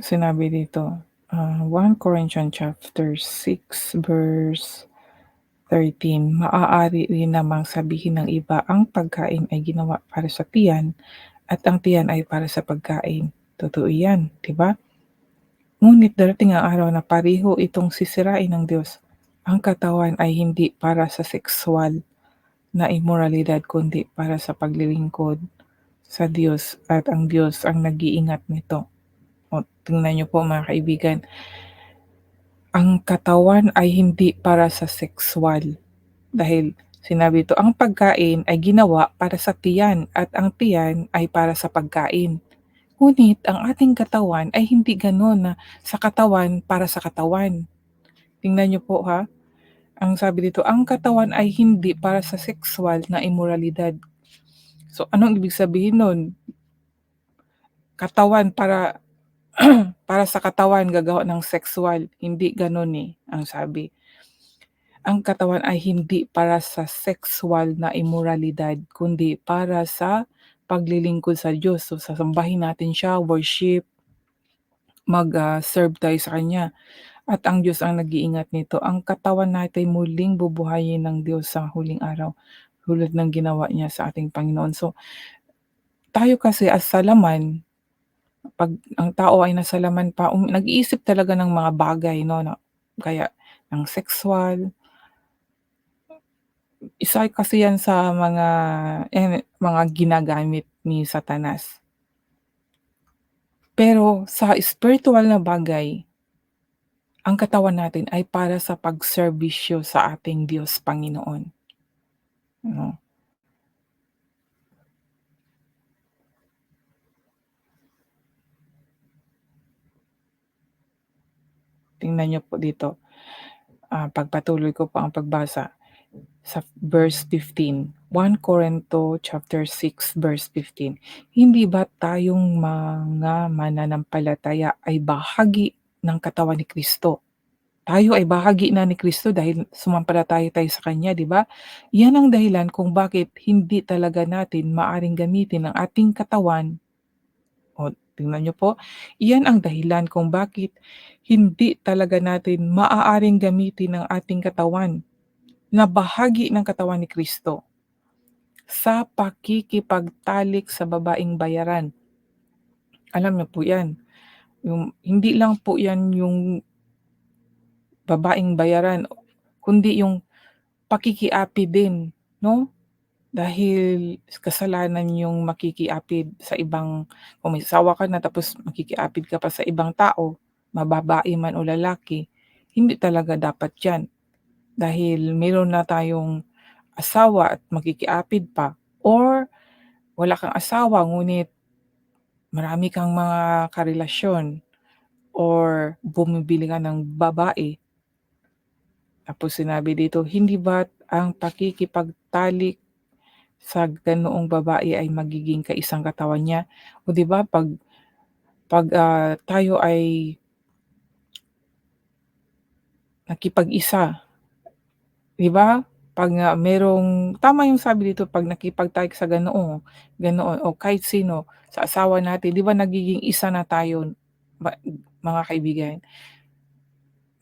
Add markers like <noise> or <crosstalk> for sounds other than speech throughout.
Sinabi dito, ah, 1 Corinthians chapter 6 verse 13, maaari rin namang sabihin ng iba ang pagkain ay ginawa para sa tiyan at ang tiyan ay para sa pagkain. Totoo yan, 'di ba? Ngunit darating ang araw na pareho itong sisirain ng Diyos. Ang katawan ay hindi para sa sexual na immoralidad kundi para sa paglilingkod sa Diyos at ang Diyos ang nag-iingat nito. O tingnan niyo po mga kaibigan, ang katawan ay hindi para sa sexual. Dahil sinabi ito, ang pagkain ay ginawa para sa tiyan at ang tiyan ay para sa pagkain. Ngunit ang ating katawan ay hindi gano'n na sa katawan para sa katawan. Tingnan niyo po ha, ang sabi dito, ang katawan ay hindi para sa sexual na immoralidad. So anong ibig sabihin nun? Katawan para <clears throat> para sa katawan gagawa ng sexual, hindi gano'n eh, ang sabi. Ang katawan ay hindi para sa sexual na immoralidad, kundi para sa paglilingkod sa Diyos. So sasambahin natin siya, worship, mag-serve tayo sa Kanya. At ang Diyos ang nag-iingat nito. Ang katawan natin muling bubuhayin ng Diyos sa huling araw, tulad ng ginawa niya sa ating Panginoon. So, tayo kasi as sa laman, 'pag ang tao ay nasa laman pa, um, nag-iisip talaga ng mga bagay 'no, na kaya ng sexual. Isa kasi 'yan sa mga eh, mga ginagamit ni Satanas. Pero sa spiritual na bagay, ang katawan natin ay para sa pagserbisyo sa ating Diyos Panginoon. No? Tingnan niyo po dito, ah, pagpatuloy ko po ang pagbasa sa verse 15, 1 Corinto chapter 6 verse 15. Hindi ba tayong mga mananampalataya ay bahagi ng katawan ni Kristo? Tayo ay bahagi na ni Kristo dahil sumampalataya tayo sa Kanya, di ba? Yan ang dahilan kung bakit hindi talaga natin maaring gamitin ang ating katawan o tingnan niyo po, iyan ang dahilan kung bakit hindi talaga natin maaaring gamitin ang ating katawan na bahagi ng katawan ni Kristo sa pakikipagtalik sa babaeng bayaran. Alam niyo po 'yan. Yung hindi lang po 'yan yung babaeng bayaran, kundi yung pakikiapid din, 'no? Dahil kasalanan yung makikiapid sa ibang kung may asawa ka na tapos makikiapid ka pa sa ibang tao, mababae man o lalaki, hindi talaga dapat 'yan. Dahil meron na tayong asawa at makikiapid pa or wala kang asawa ngunit marami kang mga karelasyon or bumibili ka ng babae. Tapos sinabi dito, hindi ba't ang pakikipagtalik sa ganoong babae ay magiging kaisang katawan niya? O 'di ba 'pag 'pag, ah, tayo ay nakipag-isa, 'di ba? 'Pag nga merong tama yung sabi dito 'pag nakipagtalik sa ganoon ganoon o kahit sino sa asawa natin, 'di ba nagiging isa na tayo mga kaibigan?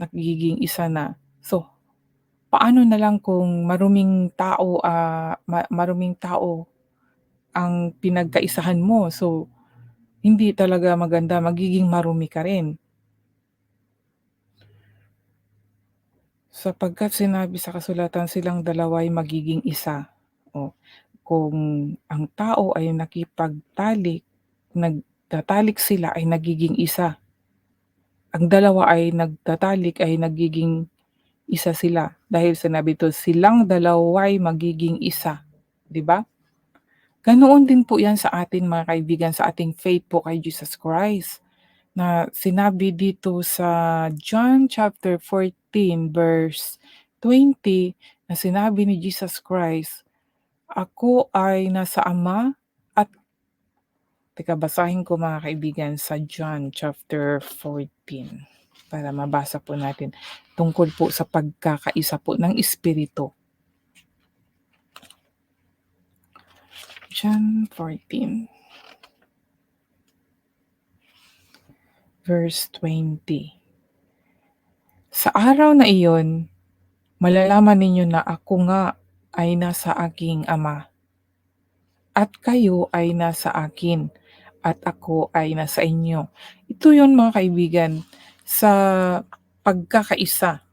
Nagiging isa na. So, paano na lang kung maruming tao, ah, ma maruming tao ang pinagkaisahan mo, so hindi talaga maganda, magiging marumi ka rin. Sapagkat sinabi sa kasulatan silang dalawa ay magiging isa. O, kung ang tao ay nakipagtalik, nagtatalik sila ay nagiging isa. Ang dalawa ay nagtatalik ay nagiging isa sila. Dahil sinabi ito, silang dalawa'y magiging isa, 'di ba? Ganoon din po 'yan sa atin mga kaibigan, sa ating faith po kay Jesus Christ na sinabi dito sa John chapter 14 verse 20 na sinabi ni Jesus Christ, Ako ay nasa Ama at teka basahin ko mga kaibigan sa John chapter 14 para mabasa po natin tungkol po sa pagkakaisa po ng Espiritu. John 14. verse 20. Sa araw na iyon, malalaman ninyo na ako nga ay nasa aking Ama, at kayo ay nasa akin, at ako ay nasa inyo. Ito yun mga kaibigan, sa pagkakaisa.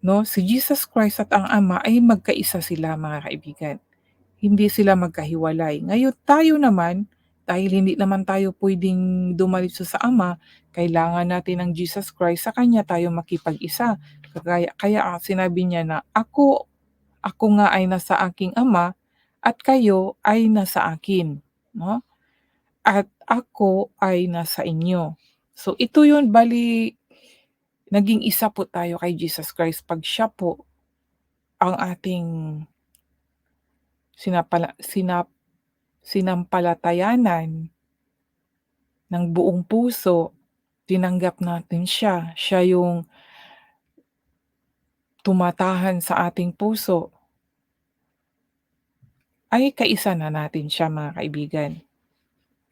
No? Si Jesus Christ at ang Ama ay magkaisa sila mga kaibigan. Hindi sila magkahiwalay. Ngayon tayo naman, dahil hindi naman tayo pwedeng dumaritso sa Ama, kailangan natin ng Jesus Christ, sa Kanya tayo makipag-isa. Kaya, kaya sinabi niya na, ako, ako nga ay nasa aking Ama, at kayo ay nasa akin. No? At ako ay nasa inyo. So ito yun, bali, naging isa po tayo kay Jesus Christ pag siya po ang ating sinapala, sinap, sinampalatayanan ng buong puso, tinanggap natin siya. Siya yung tumatahan sa ating puso. Ay kaisa na natin siya mga kaibigan.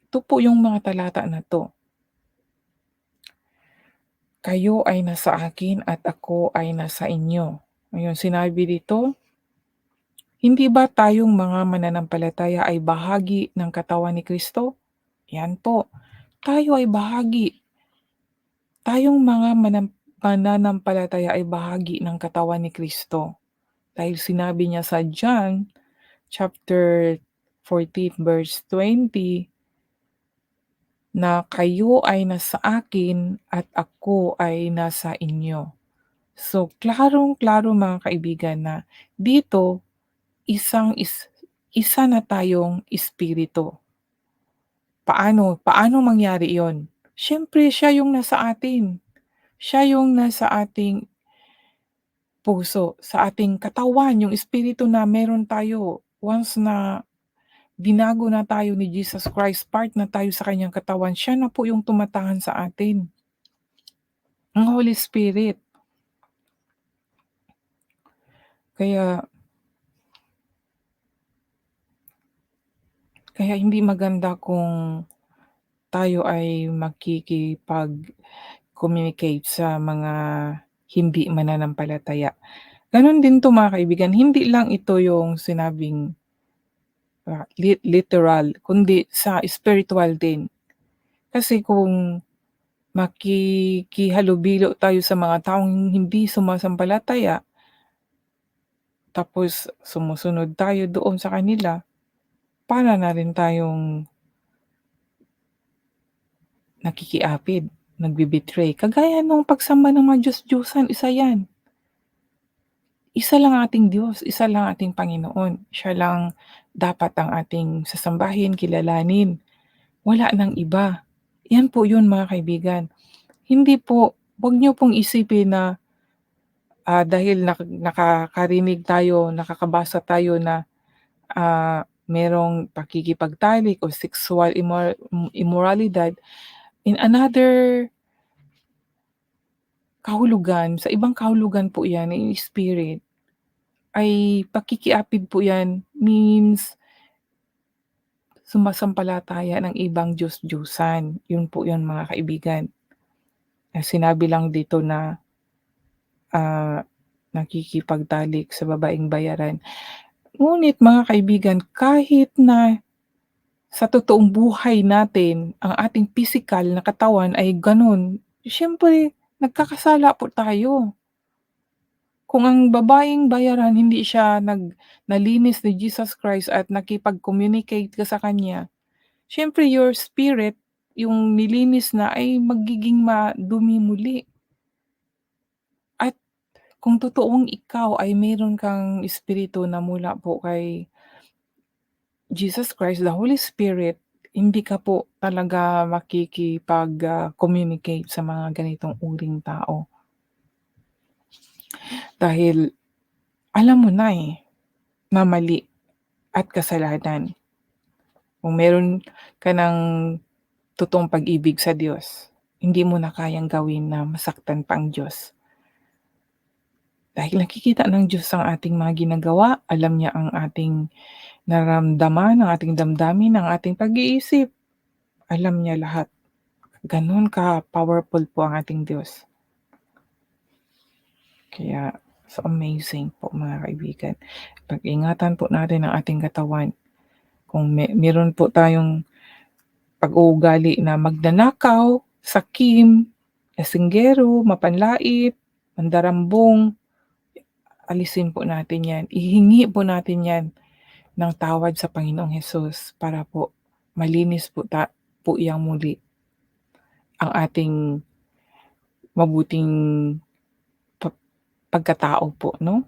Ito po yung mga talata na to. Kayo ay nasa akin at ako ay nasa inyo. Ngayon sinabi dito, hindi ba tayong mga mananampalataya ay bahagi ng katawan ni Kristo? Yan po. Tayo ay bahagi. Tayong mga mananampalataya ay bahagi ng katawan ni Kristo. Dahil sinabi niya sa John chapter 14 verse 20 na kayo ay nasa akin at ako ay nasa inyo. So, klarong-klaro mga kaibigan na dito isang is, isa na tayong espiritu. Paano? Paano mangyari yon? Siyempre, siya yung nasa atin. Siya yung nasa ating puso, sa ating katawan, yung espiritu na meron tayo. Once na binago na tayo ni Jesus Christ, part na tayo sa kanyang katawan, siya na po yung tumatahan sa atin. Ang Holy Spirit. Kaya kaya hindi maganda kung tayo ay makikipag-communicate sa mga hindi mananampalataya. Ganon din 'to mga kaibigan, hindi lang ito yung sinabing literal, kundi sa spiritual din. Kasi kung makikihalubilo tayo sa mga taong hindi sumasampalataya tapos sumusunod tayo doon sa kanila, para na rin tayong nakikiapid, nagbe-betray. Kagaya nung pagsamba ng mga Diyos-Diyosan, isa yan. Isa lang ang ating Diyos, isa lang ang ating Panginoon. Siya lang dapat ang ating sasambahin, kilalanin. Wala nang iba. Yan po yun mga kaibigan. Hindi po, wag niyo pong isipin na ah, dahil nak- nakakarinig tayo, nakakabasa tayo na ah, merong pakikipagtalik o sexual immor- immoralidad in another kahulugan, sa ibang kahulugan po yan, in spirit, ay pakikiapid po yan means sumasampalataya ng ibang Diyos-Diyusan. Yun po yun mga kaibigan. Eh, Sinabi lang dito na ah, nakikipagtalik sa babaeng bayaran. Ngunit mga kaibigan, kahit na sa totoong buhay natin, ang ating physical na katawan ay ganun, siyempre, nagkakasala po tayo. Kung ang babaeng bayaran hindi siya nag nalinis ni Jesus Christ at nakipag-communicate ka sa kanya, siyempre your spirit, yung nilinis na ay magiging madumi muli. At kung totoong ikaw ay meron kang espiritu na mula po kay Jesus Christ, the Holy Spirit, hindi ka po talaga makikipag-communicate sa mga ganitong uring tao. Dahil alam mo na eh, na mali at kasalanan. Kung meron ka ng totoong pag-ibig sa Diyos, hindi mo na kayang gawin na masaktan pa ang Diyos. Dahil nakikita ng Diyos ang ating mga ginagawa, alam niya ang ating naramdaman, ang ating damdamin, ang ating pag-iisip. Alam niya lahat. Gano'n ka-powerful po ang ating Diyos. Kaya so amazing po mga kaibigan. Pag-ingatan po natin ang ating katawan. Kung me meron po tayong pag-uugali na magnanakaw, sakim, lasinggero, mapanlait, mandarambong, alisin po natin 'yan. Ihingi po natin 'yan ng tawad sa Panginoong Hesus para po malinis po ta po iyang muli ang ating mabuting pagkatao po 'no?